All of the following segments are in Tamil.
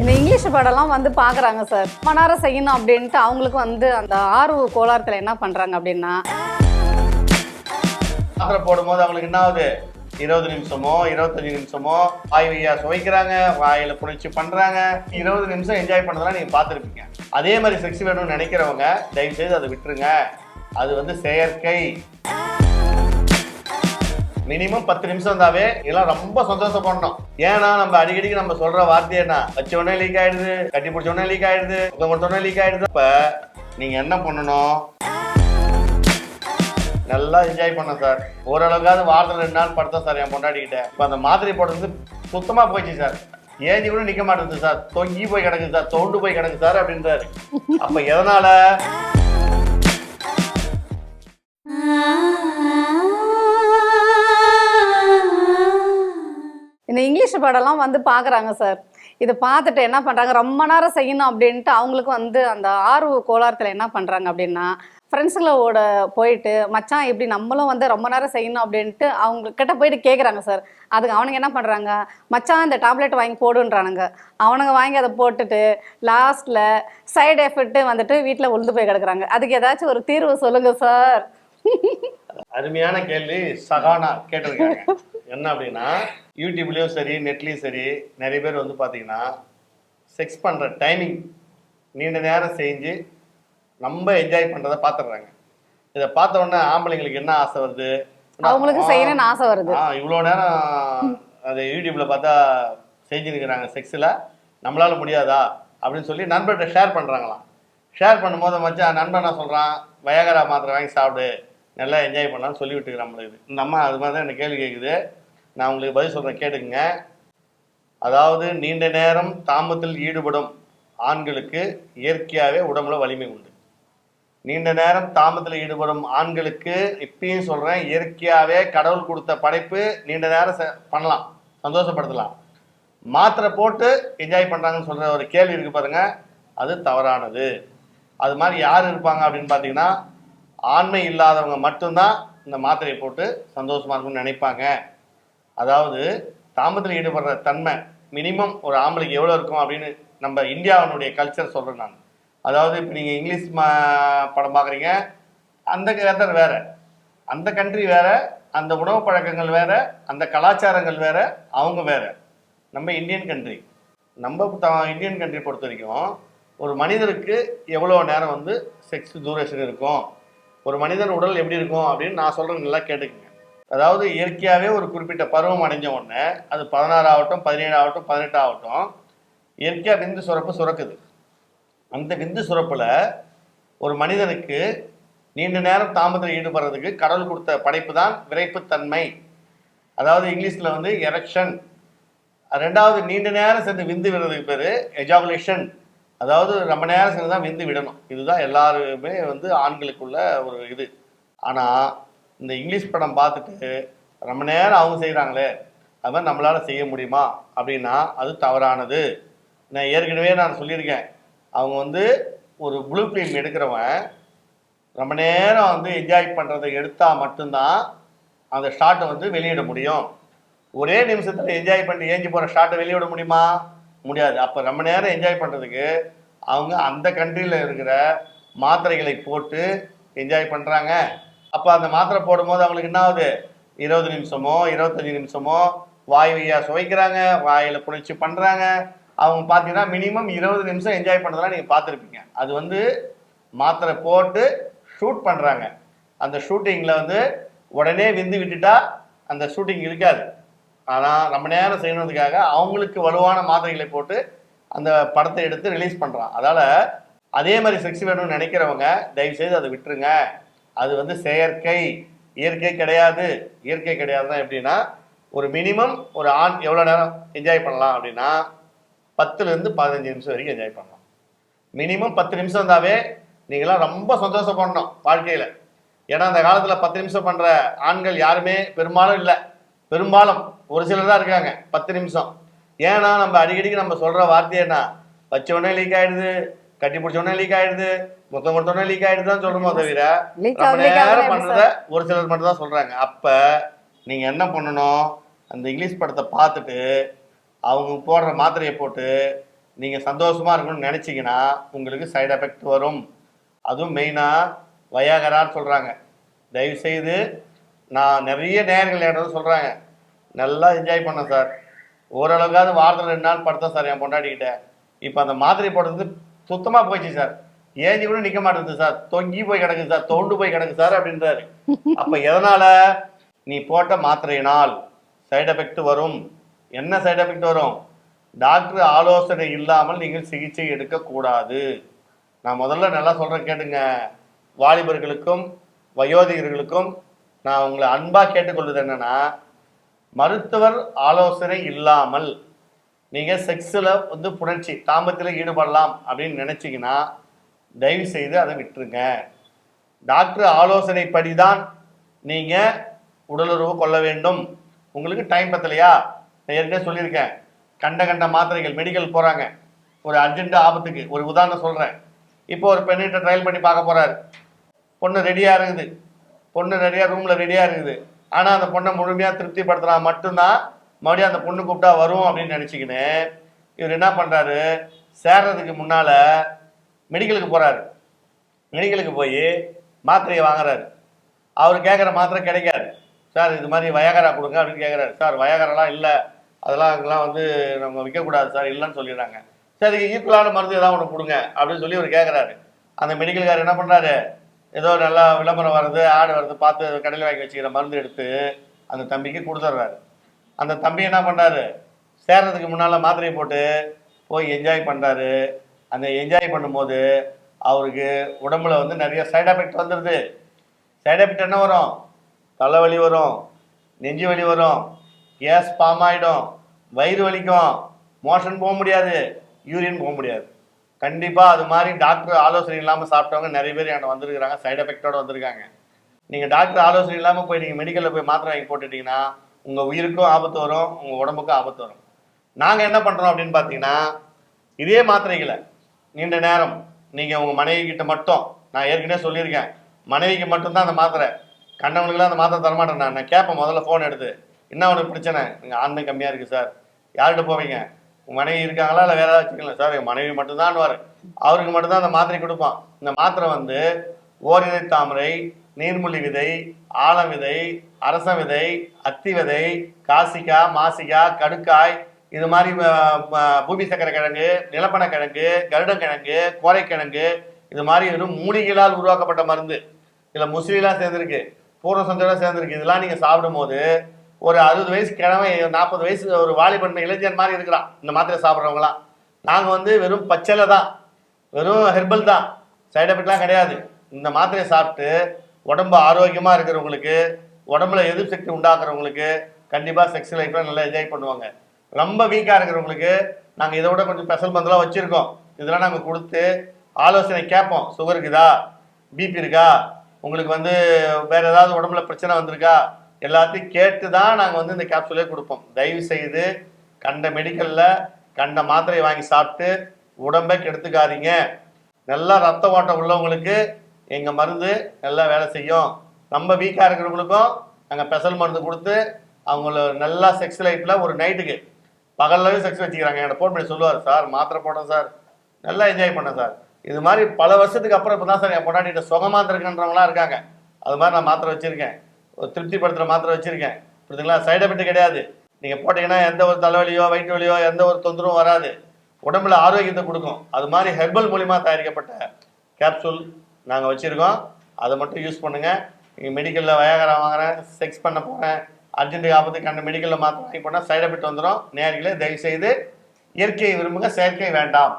இந்த இங்கிலீஷ் படம்லாம் வந்து பார்க்குறாங்க சார். ரொம்ப நேரம் செய்யணும் அப்படின்ட்டு அவங்களுக்கு வந்து அந்த ஆர்வ கோளாறுல என்ன பண்ணுறாங்க அப்படின்னா மாத்திரை போடும்போது அவங்களுக்கு என்ன ஆகுது? இருபது நிமிஷமோ இருபத்தஞ்சு நிமிஷமோ வாய்வையா சுவைக்கிறாங்க வாயில புடிச்சு பண்றாங்க. இருபது நிமிஷம் என்ஜாய் பண்ணதெல்லாம் நீங்க பார்த்துருப்பீங்க. அதே மாதிரி செக்ஸ் வேணும்னு நினைக்கிறவங்க தயவு செய்து அதை விட்டுருங்க. அது வந்து செயற்கை. மினிமம் பத்து நிமிஷம் இருந்தாவே இதெல்லாம் ரொம்ப சந்தோஷப்படணும். ஏன்னா நம்ம அடிக்கடிக்கு நம்ம சொல்ற வார்த்தை என்ன? வச்ச உடனே லீக் ஆயிடுது கட்டி பிடிச்ச உடனே லீக் ஆயிடுது முத்தம் கொடுத்த உடனே லீக் ஆயிடுது. அப்ப நீங்க என்ன பண்ணணும்? நல்லா என்ஜாய் பண்ணேன் சார் ஓரளவுக்காவது வாரத்தில் ரெண்டு நாள் படுத்தோம் சார் என் பொண்டாட்டிக்கிட்ட. இப்போ அந்த மாத்திரை போடுறது சுத்தமாக போயிடுச்சு சார் ஏஞ்சி கூட நிற்க மாட்டேங்குது சார் தொங்கி போய் கிடக்குது சார் தோண்டு போய் கிடக்குது சார் அப்படின்றாரு. அப்போ எதனால? படம்லாம் வந்து பார்க்குறாங்க சார். இதை பார்த்துட்டு என்ன பண்ணுறாங்க ரொம்ப நேரம் செய்யணும் அப்படின்ட்டு அவங்களுக்கு வந்து அந்த ஆர்வ கோளாரத்தில் என்ன பண்ணுறாங்க அப்படின்னா ஃப்ரெண்ட்ஸுங்களோட போயிட்டு மச்சான் இப்படி நம்மளும் வந்து ரொம்ப நேரம் செய்யணும் அப்படின்ட்டு அவங்க கிட்ட போயிட்டு கேட்குறாங்க சார். அதுக்கு அவனுங்க என்ன பண்ணுறாங்க மச்சான் இந்த டேப்லெட் வாங்கி போடுன்றானுங்க. அவனுங்க வாங்கி அதை போட்டுட்டு லாஸ்ட்டில் சைடு எஃபெக்ட்டு வந்துட்டு வீட்டில் உளுந்து போய் கிடக்குறாங்க. அதுக்கு ஏதாச்சும் ஒரு தீர்வு சொல்லுங்கள் சார். அருமையான கேள்வி. சகானா கேட்டிருக்காங்க. என்ன அப்படின்னா யூடியூப்லேயும் சரி நெட்லேயும் சரி நிறைய பேர் வந்து பார்த்தீங்கன்னா செக்ஸ் பண்ணுற டைமிங் நீண்ட நேரம் செஞ்சு ரொம்ப என்ஜாய் பண்ணுறதை பார்த்துடுறாங்க இதை பார்த்த உடனே ஆம்பளைங்களுக்கு என்ன ஆசை வருது? அவங்களுக்கு செய்யணும்னு ஆசை வருது. ஆ இவ்வளோ நேரம் அது யூடியூப்ல பார்த்தா செஞ்சுருக்கிறாங்க செக்ஸில் நம்மளால முடியாதா? அப்படின்னு சொல்லி நண்பர்கிட்ட ஷேர் பண்ணுறாங்களாம் ஷேர் பண்ணும்போது மச்சான் நண்பன் என்ன சொல்கிறான் வயகரா மாத்திரை வாங்கி சாப்பிடு. நல்லா என்ஜாய் பண்ணலாம்னு சொல்லி விட்டுக்கிறேன் நம்மளுக்கு இந்த அம்மா அது மாதிரி தான் எனக்கு கேள்வி கேட்குது. நான் உங்களுக்கு பதில் சொல்கிறேன் கேட்டுக்குங்க. அதாவது நீண்ட நேரம் தாமத்தில் ஈடுபடும் ஆண்களுக்கு இயற்கையாகவே உடம்புல வலிமை உண்டு. நீண்ட நேரம் தாமத்தில் ஈடுபடும் ஆண்களுக்கு இப்பயும் சொல்றேன் இயற்கையாகவே கடவுள் கொடுத்த படைப்பு நீண்ட நேரம் பண்ணலாம் சந்தோஷப்படுத்தலாம். மாத்திரை போட்டு என்ஜாய் பண்ணுறாங்கன்னு சொல்ற ஒரு கேள்வி இருக்கு பாருங்க அது தவறானது. அது மாதிரி யார் இருப்பாங்க அப்படின்னு பார்த்தீங்கன்னா ஆண்மை இல்லாதவங்க மட்டும்தான் இந்த மாத்திரையை போட்டு சந்தோஷமா இருக்கும்னு நினைப்பாங்க. அதாவது தாமத்தில் ஈடுபடுற தன்மை மினிமம் ஒரு ஆம்பளைக்கு எவ்வளோ இருக்கும் அப்படின்னு நம்ம இந்தியாவினுடைய கல்ச்சர் சொல்கிறேன் நான். அதாவது இப்போ நீங்கள் இங்கிலீஷ் படம் பார்க்குறீங்க அந்த கதர் வேற. அந்த கண்ட்ரி வேற அந்த உணவு பழக்கங்கள் வேற அந்த கலாச்சாரங்கள் வேற அவங்க வேற. நம்ம இந்தியன் கண்ட்ரி நம்ம த- இந்தியன் கண்ட்ரி பொறுத்த வரைக்கும் ஒரு மனிதருக்கு எவ்வளோ நேரம் வந்து செக்ஸ் டூரேஷன் இருக்கும்? ஒரு மனிதன் உடல் எப்படி இருக்கும் அப்படின்னு நான் சொல்கிறேன் நல்லா கேட்டுக்கங்க. அதாவது இயற்கையாகவே ஒரு குறிப்பிட்ட பருவம் அடைஞ்ச உடனே அது பதினாறு ஆகட்டும் பதினேழு ஆகட்டும் பதினெட்டு ஆகட்டும் இயற்கையாக விந்து சுரப்பு சுரக்குது. அந்த விந்து சுரப்பில் ஒரு மனிதனுக்கு நீண்ட நேரம் தாமதத்தில் ஈடுபடுறதுக்கு கடவுள் கொடுத்த படைப்பு தான் விரைப்புத்தன்மை. அதாவது இங்கிலீஷில் வந்து எரெக்ஷன் ரெண்டாவது நீண்ட நேரம் சேர்ந்து விந்து விடுறதுக்கு பேர் எஜாகுலேஷன் அதாவது ரொம்ப நேரம் சேர்ந்து தான் விந்து விடணும். இதுதான் எல்லாருமே வந்து ஆண்களுக்குள்ள ஒரு இது. ஆனால் இந்த இங்கிலீஷ் படம் பார்த்துட்டு ரொம்ப நேரம் அவங்க செய்கிறாங்களே அது மாதிரி நம்மளால் செய்ய முடியுமா? அப்படின்னா அது தவறானது. நான் ஏற்கனவே நான் சொல்லியிருக்கேன். அவங்க வந்து ஒரு ப்ளூ ஃபிலிம் எடுக்கிறவன் ரொம்ப நேரம் வந்து என்ஜாய் பண்ணுறதை எடுத்தால் மட்டும்தான் அந்த ஷாட்டை வந்து வெளியிட முடியும். ஒரே நிமிஷத்தில் என்ஜாய் பண்ணி ஏஞ்சி போகிற ஷாட்டை வெளியிட முடியுமா? முடியாது. அப்போ ரொம்ப நேரம் என்ஜாய் பண்ணுறதுக்கு அவங்க அந்த கண்ட்ரியில் இருக்கிற மாத்திரைகளை போட்டு என்ஜாய் பண்ணுறாங்க அப்போ அந்த மாத்திரை போடும்போது அவங்களுக்கு என்ன ஆகுது? இருபது நிமிஷமோ இருபத்தஞ்சி நிமிஷமோ வாய் சுவைக்கிறாங்க வாயில் புளிச்சு பண்ணுறாங்க அவங்க பார்த்தீங்கன்னா மினிமம் இருபது நிமிஷம் என்ஜாய் பண்ணதெல்லாம் நீங்கள் பார்த்துருப்பீங்க அது வந்து மாத்திரை போட்டு ஷூட் பண்ணுறாங்க அந்த ஷூட்டிங்கில் வந்து உடனே விந்து விட்டுட்டா அந்த ஷூட்டிங் இருக்காது. ஆனால் ரொம்ப நேரம் செய்யணுன்றதுக்காக அவங்களுக்கு வலுவான மாத்திரைகளை போட்டு அந்த படத்தை எடுத்து ரிலீஸ் பண்ணுறான் அதால் அதே மாதிரி செக்ஸ் வேணும்னு நினைக்கிறவங்க தயவு செய்து அதை விட்டுருங்க. அது வந்து செயற்கை இயற்கை கிடையாது. இயற்கை கிடையாதுன்னா எப்படின்னா ஒரு மினிமம் ஒரு ஆண் எவ்வளோ நேரம் என்ஜாய் பண்ணலாம் அப்படின்னா பத்துலேருந்து பதினஞ்சு நிமிஷம் வரைக்கும் என்ஜாய் பண்ணலாம். மினிமம் பத்து நிமிஷம் இருந்தாவே நீங்களாம் ரொம்ப சந்தோஷப்படணும் வாழ்க்கையில். ஏன்னா அந்த காலத்தில் பத்து நிமிஷம் பண்ணுற ஆண்கள் யாருமே பெரும்பாலும் இல்லை. பெரும்பாலும் ஒரு சிலர் தான் இருக்காங்க பத்து நிமிஷம். ஏன்னா நம்ம அடிக்கடிக்கு நம்ம சொல்கிற வார்த்தை என்ன? வச்ச உடனே லீக் ஆகிடுது கட்டி பிடிச்ச உடனே லீக் ஆகிடுது மொத்தம் உடனே லீக் ஆயிடுதுன்னு சொல்றோமோ தவிர நேரம் பண்றத ஒரு சிலர் மட்டும் தான் சொல்றாங்க. அப்ப நீங்க என்ன பண்ணணும்? அந்த இங்கிலீஷ் படத்தை பார்த்துட்டு அவங்க போடுற மாத்திரையை போட்டு நீங்கள் சந்தோஷமாக இருக்கணும்னு நினச்சிங்கன்னா உங்களுக்கு சைடு எஃபெக்ட் வரும். அதுவும் மெயினாக வயாகரான்னு சொல்கிறாங்க தயவுசெய்து நான் நிறைய நேர்கள் என்னது சொல்கிறாங்க நல்லா என்ஜாய் பண்ணேன் சார். ஓரளவுக்காவது வாரத்தில் ரெண்டு நாள் படுத்தேன் சார் என் பொண்டாட்டிக்கிட்ட. இப்போ அந்த மாத்திரை போடுறது சுத்தமாக போயிடுச்சு சார். ஏஞ்சி கூட நிற்க மாட்டேங்குது சார். தொங்கி போய் கிடக்குது சார். தோண்டு போய் கிடக்கு சார் அப்படின்றாரு. அப்போ எதனால் நீ போட்ட மாத்திரையினால் சைடு எஃபெக்ட் வரும்? என்ன சைடு எஃபெக்ட் வரும்? டாக்டர் ஆலோசனை இல்லாமல் நீங்கள் சிகிச்சை எடுக்கக்கூடாது. நான் முதல்ல நல்லா சொல்கிறேன் கேட்டுங்க. வாலிபர்களுக்கும் வயோதிகர்களுக்கும் நான் உங்களை அன்பாக கேட்டுக்கொள்வது என்னன்னா மருத்துவர் ஆலோசனை இல்லாமல் நீங்கள் செக்ஸில் வந்து புணர்ச்சி தாம்பத்தில் ஈடுபடலாம் அப்படின்னு நினச்சிங்கன்னா தயவு செய்து அதை விட்டுருங்க. டாக்டர் ஆலோசனைப்படி தான் நீங்கள் உடலுறவு கொள்ள வேண்டும். உங்களுக்கு டைம் பத்தலையா? நான் ஏற்கனவே சொல்லியிருக்கேன். கண்ட கண்ட மாத்திரைகள் மெடிக்கல் போகிறாங்க ஒரு அர்ஜென்ட் ஆபத்துக்கு. ஒரு உதாரணம் சொல்கிறேன் இப்போ ஒரு பெண்ணிட்ட ட்ரையல் பண்ணி பார்க்க போகிறாரு பொண்ணு ரெடியாக இருக்குது. பொண்ணு ரெடியாக ரூமில் ரெடியாக இருக்குது. ஆனால் அந்த பொண்ணை முழுமையாக திருப்திப்படுத்தினா மட்டும்தான் மறுபடியும் அந்த பொண்ணு கூப்பிட்டா வரும் அப்படின்னு நினச்சிக்கின்னு இவர் என்ன பண்ணுறாரு சேர்றதுக்கு முன்னால் மெடிக்கலுக்கு போகிறாரு மெடிக்கலுக்கு போய் மாத்திரையை வாங்குறாரு. அவர் கேட்குற மாத்திரை கிடைக்காது. சார் இது மாதிரி வயகரா கொடுங்க அப்படின்னு கேட்குறாரு சார் வயகரெல்லாம் இல்லை. அதெல்லாம் அங்கெல்லாம் வந்து நம்ம விற்கக்கூடாது சார் இல்லைன்னு சொல்லிடுறாங்க. சரி ஈக்குவலான மருந்து ஏதாவது ஒன்று கொடுங்க அப்படின்னு சொல்லி அவர் கேட்குறாரு அந்த மெடிக்கல்கார் என்ன பண்ணுறாரு ஏதோ நல்லா விளம்பரம் வருது ஆடு வருது பார்த்து கடையில் வாங்கி வச்சுக்கிற மருந்து எடுத்து அந்த தம்பிக்கு கொடுத்துட்றாரு. அந்த தம்பி என்ன பண்ணுறாரு சேர்றதுக்கு முன்னால் மாத்திரையை போட்டு போய் என்ஜாய் பண்ணுறாரு அந்த என்ஜாய் பண்ணும்போது அவருக்கு உடம்புல வந்து நிறைய சைடு எஃபெக்ட் வந்துடுது சைடு எஃபெக்ட் என்ன வரும்? தலைவலி வரும் நெஞ்சு வலி வரும் கேஸ் பாம் ஆகிடும் வயிறு வலிக்கும். மோஷன் போக முடியாது யூரின் போக முடியாது. கண்டிப்பாக அது மாதிரி டாக்டர் ஆலோசனை இல்லாமல் சாப்பிட்டவங்க நிறைய பேர் என்கிட்ட வந்திருக்கிறாங்க சைடு எஃபெக்டோடு வந்திருக்காங்க. நீங்கள் டாக்டர் ஆலோசனை இல்லாமல் போய் நீங்கள் மெடிக்கலில் போய் மாத்திரை வாங்கி போட்டுட்டீங்கன்னா உங்கள் உயிருக்கும் ஆபத்து வரும் உங்கள் உடம்புக்கும் ஆபத்து வரும். நாங்கள் என்ன பண்ணுறோம் அப்படின்னு பார்த்தீங்கன்னா இதே மாத்திரைகளை நீண்ட நேரம். நீங்கள் உங்கள் மனைவி கிட்ட மட்டும் நான் ஏற்கனவே சொல்லியிருக்கேன். மனைவிக்கு மட்டும்தான் அந்த மாத்திரை. கண்டவங்களுக்குலாம் அந்த மாத்திரை தரமாட்டேன் நான். நான் கேட்பேன் முதல்ல ஃபோன் எடுத்து. என்ன உனக்கு பிரச்சனை நீங்கள் ஆண்மை கம்மியாக இருக்குது சார் யார்கிட்ட போவீங்க? உங்கள் மனைவி இருக்காங்களா இல்லை வேற ஏதாவது வச்சுக்கலாம் சார் என் மனைவி மட்டும்தான் அவருக்கு மட்டும்தான் அந்த மாத்திரை கொடுப்பான். இந்த மாத்திரை வந்து ஓரிதை தாமரை நீர்மொழி விதை ஆலம் விதை அரச விதை அத்தி விதை காசிக்கா மாசிக்கா கடுக்காய் இது மாதிரி பூமி சக்கரை கிழங்கு நிலப்பன கிழங்கு கருடக்கிழங்கு கோரைக்கிழங்கு இது மாதிரி வெறும் மூலிகளால் உருவாக்கப்பட்ட மருந்து. இதில் முஸ்லீலாம் சேர்ந்துருக்கு பூர்ண சந்தோடம் சேர்ந்துருக்கு. இதெல்லாம் நீங்கள் சாப்பிடும்போது ஒரு அறுபது வயசு கிழமை நாற்பது வயசு ஒரு வாலிபன் இளைஞர் மாதிரி இருக்கிறான் இந்த மாத்திரை சாப்பிட்றவங்களாம் நாங்கள் வந்து வெறும் பச்சலை தான் வெறும் ஹெர்பல் தான். சைட் எஃபெக்ட்லாம் கிடையாது. இந்த மாத்திரையை சாப்பிட்டு உடம்பு ஆரோக்கியமாக இருக்கிறவங்களுக்கு உடம்புல எதிர்ப்பு சக்தி உண்டாக்குறவங்களுக்கு கண்டிப்பாக செக்ஸ் லைஃப்பில் நல்லா என்ஜாய் பண்ணுவாங்க. ரொம்ப வீக்காக இருக்கிறவங்களுக்கு நாங்கள் இதை விட கொஞ்சம் ஸ்பெஷல் மருந்துலாம் வச்சுருக்கோம். இதெல்லாம் நாங்கள் கொடுத்து ஆலோசனை கேட்போம். சுகர் இருக்குதா? பிபி இருக்கா? உங்களுக்கு வந்து வேறு ஏதாவது உடம்புல பிரச்சனை வந்திருக்கா? எல்லாத்தையும் கேட்டு தான் நாங்கள் வந்து இந்த கேப்சூலே கொடுப்போம். தயவு செய்து கண்ட மெடிக்கலில் கண்ட மாத்திரையை வாங்கி சாப்பிட்டு உடம்பை கெடுத்துக்காதீங்க. நல்லா ரத்த ஓட்டம் உள்ளவங்களுக்கு எங்கள் மருந்து நல்லா வேலை செய்யும். ரொம்ப வீக்காக இருக்கிறவங்களுக்கும் நாங்கள் ஸ்பெஷல் மருந்து கொடுத்து அவங்கள நல்லா செக்ஸ் லைஃப்பில் ஒரு நைட்டுக்கு பகல்லவே செக்ஸ் வச்சுக்கிறாங்க. என்னை ஃபோன் பண்ணி சொல்லுவார் சார் மாத்திரை போட்டேன் சார். நல்லா என்ஜாய் பண்ணேன் சார். இது மாதிரி பல வருஷத்துக்கு அப்புறம் இப்போ தான் சார் என் பொண்டாட்டிகிட்ட சுகமாக இருக்குன்றவங்களாம் இருக்காங்க. அது மாதிரி நான் மாத்திரை வச்சுருக்கேன். ஒரு திருப்திப்படுத்துகிற மாத்திரை வச்சுருக்கேன். புரியுதுங்களா? சைடு எஃபெக்ட் கிடையாது. நீங்கள் போட்டிங்கன்னா எந்த ஒரு தலைவலியோ வயிற்று வலியோ எந்த ஒரு தொந்தரவும் வராது. உடம்புல ஆரோக்கியத்தை கொடுக்கும். அது மாதிரி ஹெர்பல் மூலிமா தயாரிக்கப்பட்ட கேப்சூல் நாங்கள் வச்சுருக்கோம். அதை மட்டும் யூஸ் பண்ணுங்கள் நீங்கள் மெடிக்கலில் வயாகரா வாங்குகிறேன் செக்ஸ் பண்ண போகிறேன் அர்ஜென்ட் ஆபத்துக்கு அந்த மெடிக்கலில் மாத்திரை வாங்கி போனால் சைடு எஃபெக்ட் வந்துடும் நேர்களே தயவுசெய்து இயற்கையை விரும்புங்க செயற்கை வேண்டாம்.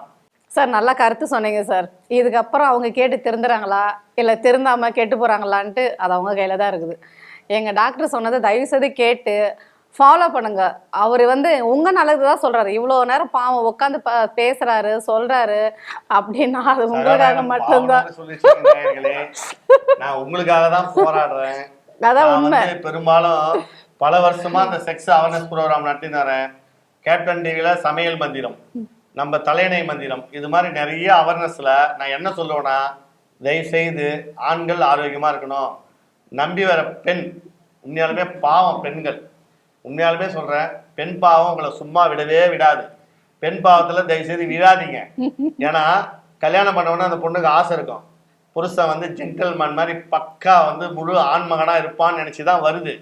சார் நல்லா கருத்து சொன்னீங்க சார். இதுக்கப்புறம் அவங்க கேட்டு திருந்துறாங்களா? இல்லை திருந்தாம கெட்டு போறாங்களான்ட்டு அது அவங்க கையில தான் இருக்குது. எங்க டாக்டர் சொன்னதை தயவு செய்து கேட்டு ஃபாலோ பண்ணுங்க. அவர் வந்து உங்க நல்லது தான் சொல்றாரு. இவ்வளோ நேரம் பாவம் உட்காந்து பேசுறாரு சொல்றாரு அப்படின்னா அது உங்களுக்காக மட்டும்தான். நான் உங்களுக்காக தான் போராடுறேன். அதான் உண்மை. பெரும்பாலும் பல வருஷமா அந்த செக்ஸ் அவேர்னஸ் ப்ரோக்ராம் நடத்தினறேன். கேப்டன் டிவில சமையல் மந்திரம் நம்ம தலையணை மந்திரம் இது மாதிரி நிறைய அவேர்னஸ்ல நான் என்ன சொல்லுவேன்னா தயவு செய்து ஆண்கள் ஆரோக்கியமா இருக்கணும். நம்பி வர பெண் உண்மையாலுமே பாவம் பெண்கள். உண்மையாலுமே சொல்றேன் பெண் பாவம் உங்களை சும்மா விடவே விடாது. பெண் பாவத்துல தயவு செய்து விழாதீங்க. ஏன்னா கல்யாணம் பண்ணவொடனே அந்த பொண்ணுக்கு ஆசை இருக்கும். புருஷன் வந்து ஜென்டல்மேன் மாதிரி பக்கா வந்து முழு ஆண்மகனா இருப்பான்னு நினைச்சுதான் வருது.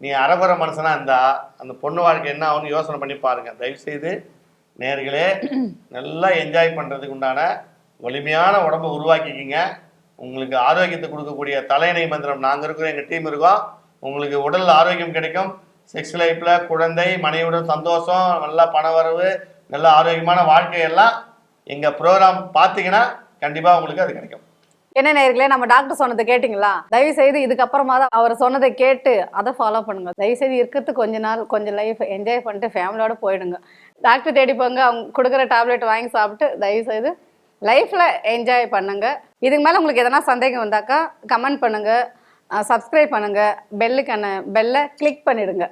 நீ அறகுற மனுஷனா இருந்தா அந்த பொண்ணு வாழ்க்கை என்ன ஆகும்னு யோசனை பண்ணி பாருங்க. தயவு செய்து நேர்களே நல்லா என்ஜாய் பண்றதுக்கு உண்டான வலிமையான உடம்பை உருவாக்கிக்கிங்க. உங்களுக்கு ஆரோக்கியத்தை கொடுக்கக்கூடிய தலையணை மந்திரம் நாங்கள் இருக்கிறோம் எங்கள் டீம் இருக்கோம். உங்களுக்கு உடல் ஆரோக்கியம் கிடைக்கும். செக்ஸ் லைஃப்பில் குழந்தை மனைவியுடன் சந்தோஷம் நல்ல பணவரவு நல்ல ஆரோக்கியமான வாழ்க்கையெல்லாம் எங்கள் ப்ரோக்ராம் பார்த்தீங்கன்னா கண்டிப்பாக உங்களுக்கு அது கிடைக்கும். என்ன நேர்களே நம்ம டாக்டர் சொன்னதை கேட்டிங்களா? தயவு செய்து இதுக்கப்புறமா தான் அவர் சொன்னதை கேட்டு அதை ஃபாலோ பண்ணுங்க. தயவு செய்து இருக்கிறது கொஞ்ச நாள் கொஞ்சம் லைஃப் என்ஜாய் பண்ணிட்டு ஃபேமிலியோட போயிடுங்க. டாக்டர் தேடி போங்க அவங்க கொடுக்குற டேப்லெட் வாங்கி சாப்பிட்டு தயவு செய்து லைஃப்பில் என்ஜாய் பண்ணுங்க. இதுக்கு மேலே உங்களுக்கு எதனா சந்தேகம் வந்தாக்கா கமெண்ட் பண்ணுங்க. சப்ஸ்கிரைப் பண்ணுங்க. பெல்லுக்கான பெல்லை கிளிக் பண்ணிடுங்க.